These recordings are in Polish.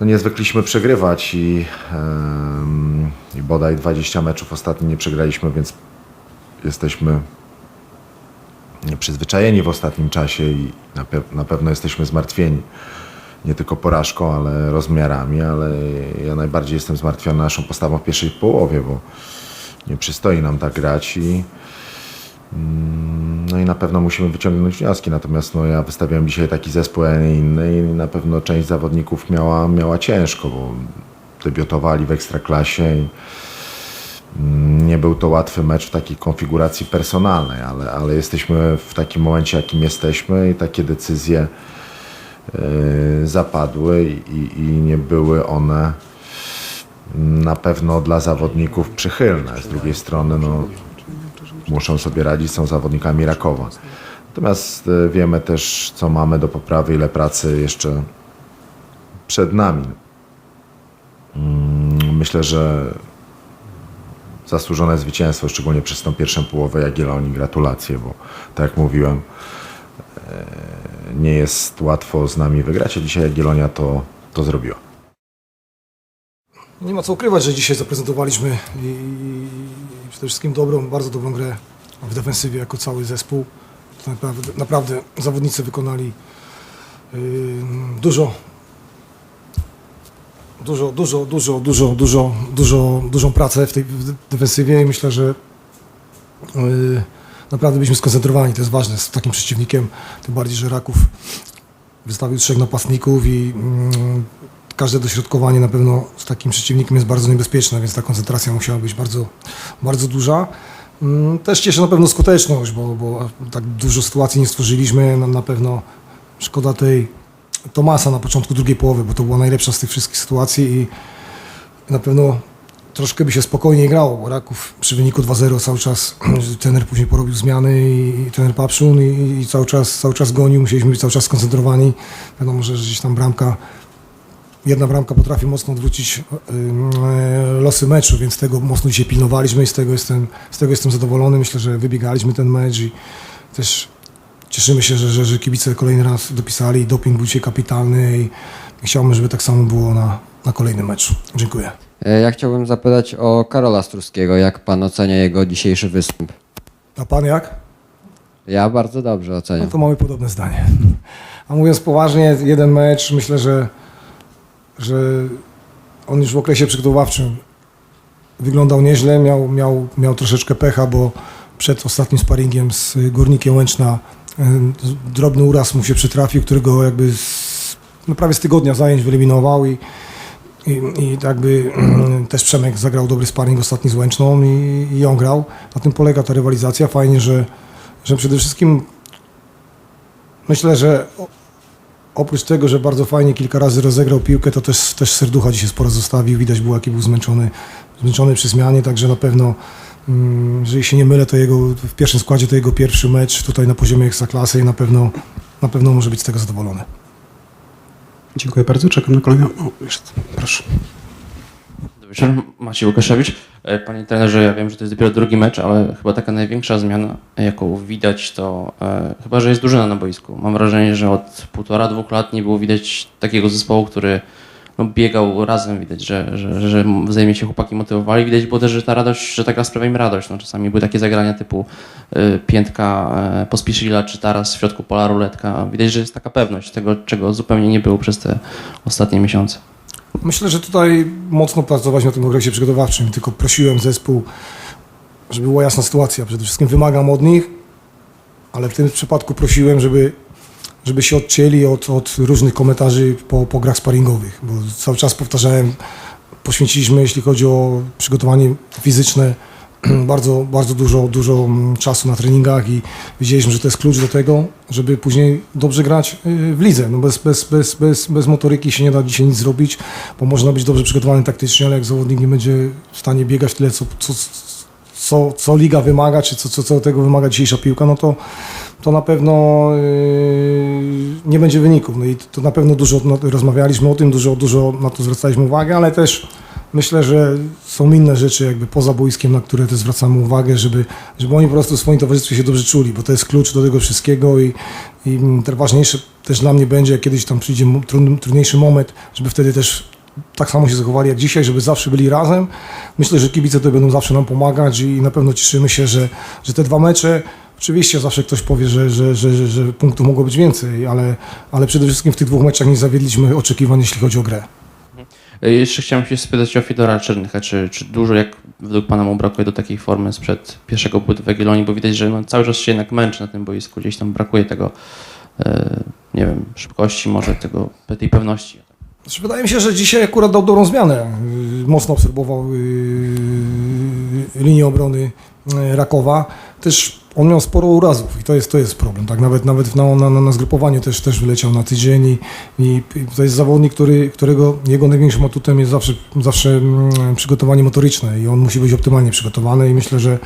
no nie zwykliśmy przegrywać i, em, i bodaj 20 meczów ostatnio nie przegraliśmy, więc jesteśmy przyzwyczajeni w ostatnim czasie i na, pe- na pewno jesteśmy zmartwieni. Nie tylko porażką, ale rozmiarami, ale ja najbardziej jestem zmartwiony naszą postawą w pierwszej połowie, bo nie przystoi nam tak grać i mm, no i na pewno musimy wyciągnąć wnioski. Natomiast no, ja wystawiałem dzisiaj taki zespół, a nie inny i na pewno część zawodników miała, miała ciężko, bo debiutowali w ekstraklasie i mm, nie był to łatwy mecz w takiej konfiguracji personalnej, ale, ale jesteśmy w takim momencie, jakim jesteśmy i takie decyzje yy, zapadły i, i, nie były one na pewno dla zawodników przychylne. Z drugiej strony no, muszą sobie radzić, są zawodnikami Rakowa. Natomiast e, wiemy też, co mamy do poprawy, ile pracy jeszcze przed nami. Mm, Myślę, że zasłużone zwycięstwo, szczególnie przez tą pierwszą połowę Jagiellonii. Gratulacje, bo tak jak mówiłem, e, nie jest łatwo z nami wygrać, a dzisiaj Jagiellonia to, to zrobiła. Nie ma co ukrywać, że dzisiaj zaprezentowaliśmy przede wszystkim dobrą, bardzo dobrą grę w defensywie jako cały zespół. Naprawdę, naprawdę zawodnicy wykonali yy, dużo, dużo, dużo, dużo, dużo, dużo, dużo, dużą pracę w tej defensywie i myślę, że yy, naprawdę byliśmy skoncentrowani. To jest ważne z takim przeciwnikiem, tym bardziej, że Raków wystawił trzech napastników i mm, każde dośrodkowanie na pewno z takim przeciwnikiem jest bardzo niebezpieczne, więc ta koncentracja musiała być bardzo, bardzo duża. Mm, Też cieszy na pewno skuteczność, bo, bo tak dużo sytuacji nie stworzyliśmy. Na, pewno szkoda tej Tomasa na początku drugiej połowy, bo to była najlepsza z tych wszystkich sytuacji i na pewno troszkę by się spokojniej grało, bo Raków przy wyniku 2-0 cały czas trener później porobił zmiany i, i trener Papszun i, i cały, czas, cały czas gonił, musieliśmy być cały czas skoncentrowani. Wiadomo, że gdzieś tam bramka jedna bramka potrafi mocno odwrócić e, losy meczu, więc tego mocno dzisiaj pilnowaliśmy i z tego jestem, z tego jestem zadowolony. Myślę, że wybiegaliśmy ten mecz i też cieszymy się, że, że, że kibice kolejny raz dopisali. Doping był dzisiaj kapitalny i chciałbym, żeby tak samo było na, na kolejnym meczu. Dziękuję. E, Ja chciałbym zapytać o Karola Struskiego. Jak pan ocenia jego dzisiejszy występ? A pan jak? Ja bardzo dobrze No oceniam. to mamy podobne zdanie. A mówiąc poważnie, jeden mecz, myślę, że, że on już w okresie przygotowawczym wyglądał nieźle, miał, miał, miał troszeczkę pecha, bo przed ostatnim sparingiem z Górnikiem Łęczna y, drobny uraz mu się przytrafił, którego jakby z, no prawie z tygodnia zajęć wyeliminował i, i, i jakby mm, też Przemek zagrał dobry sparring ostatni z Łęczną i, i on grał. Na tym polega ta rywalizacja. Fajnie, że, że przede wszystkim Myślę, że oprócz tego, że bardzo fajnie kilka razy rozegrał piłkę, to też, też serducha dzisiaj sporo zostawił. Widać było, jaki był zmęczony, zmęczony przy zmianie, także na pewno, mm, jeżeli się nie mylę, to jego w pierwszym składzie to jego pierwszy mecz tutaj na poziomie ekstraklasy i na pewno, na pewno może być z tego zadowolony. Dziękuję bardzo. Czekam na kolejną. O, jest. Proszę. Dobry wieczór, Maciej Łukaszewicz. E, Panie trenerze, ja wiem, że to jest dopiero drugi mecz, ale chyba taka największa zmiana, jaką widać, to e, chyba, że jest drużyna na boisku. Mam wrażenie, że od półtora, dwóch lat nie było widać takiego zespołu, który no, biegał razem, widać, że, że, że wzajemnie się chłopaki motywowali. Widać było też, że ta radość, że ta gra sprawia im radość. No, czasami były takie zagrania typu e, piętka e, Pospiszila, czy teraz w środku pola ruletka. Widać, że jest taka pewność tego, czego zupełnie nie było przez te ostatnie miesiące. Myślę, że tutaj mocno pracować na tym okresie przygotowawczym, tylko prosiłem zespół, żeby była jasna sytuacja. Przede wszystkim wymagam od nich, ale w tym przypadku prosiłem, żeby, żeby się odcięli od, od różnych komentarzy po, po grach sparingowych, bo cały czas powtarzałem, poświęciliśmy, jeśli chodzi o przygotowanie fizyczne, bardzo, bardzo dużo, dużo mm, czasu na treningach i wiedzieliśmy, że to jest klucz do tego, żeby później dobrze grać y, w lidze. No bez, bez, bez, bez, bez motoryki się nie da dzisiaj nic zrobić, bo można być dobrze przygotowany taktycznie, ale jak zawodnik nie będzie w stanie biegać tyle, co, co, co, co liga wymaga, czy co, co, co tego wymaga dzisiejsza piłka, no to, to na pewno yy, nie będzie wyników. No i to na pewno dużo rozmawialiśmy o tym, dużo, dużo na to zwracaliśmy uwagę, ale też myślę, że są inne rzeczy jakby poza boiskiem, na które też zwracamy uwagę, żeby, żeby oni po prostu w swoim towarzystwie się dobrze czuli, bo to jest klucz do tego wszystkiego i, i te ważniejsze też dla mnie będzie, jak kiedyś tam przyjdzie trudniejszy moment, żeby wtedy też tak samo się zachowali jak dzisiaj, żeby zawsze byli razem. Myślę, że kibice to będą zawsze nam pomagać i na pewno cieszymy się, że, że te dwa mecze, oczywiście zawsze ktoś powie, że, że, że, że, że punktów mogło być więcej, ale, ale przede wszystkim w tych dwóch meczach nie zawiedliśmy oczekiwań, jeśli chodzi o grę. E, Jeszcze chciałem się spytać o Fedora Czernycha, czy, czy dużo, jak według Pana mu brakuje do takiej formy sprzed pierwszego pobytu w Jagiellonii, bo widać, że no, cały czas się jednak męczy na tym boisku, gdzieś tam brakuje tego, e, nie wiem, szybkości, może tego, tej pewności. Znaczy, wydaje mi się, że dzisiaj akurat dał dobrą zmianę. Yy, Mocno obserwował linię obrony Rakowa. Też on miał sporo urazów i to jest, to jest problem. Tak? Nawet, nawet na, na, na zgrupowaniu też, też wyleciał na tydzień i, i, to jest zawodnik, który, którego jego największym atutem jest zawsze, zawsze mm, przygotowanie motoryczne i on musi być optymalnie przygotowany i myślę, że,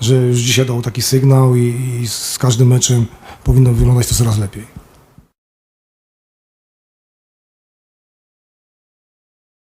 że już dzisiaj dał taki sygnał i, i z każdym meczem powinno wyglądać to coraz lepiej.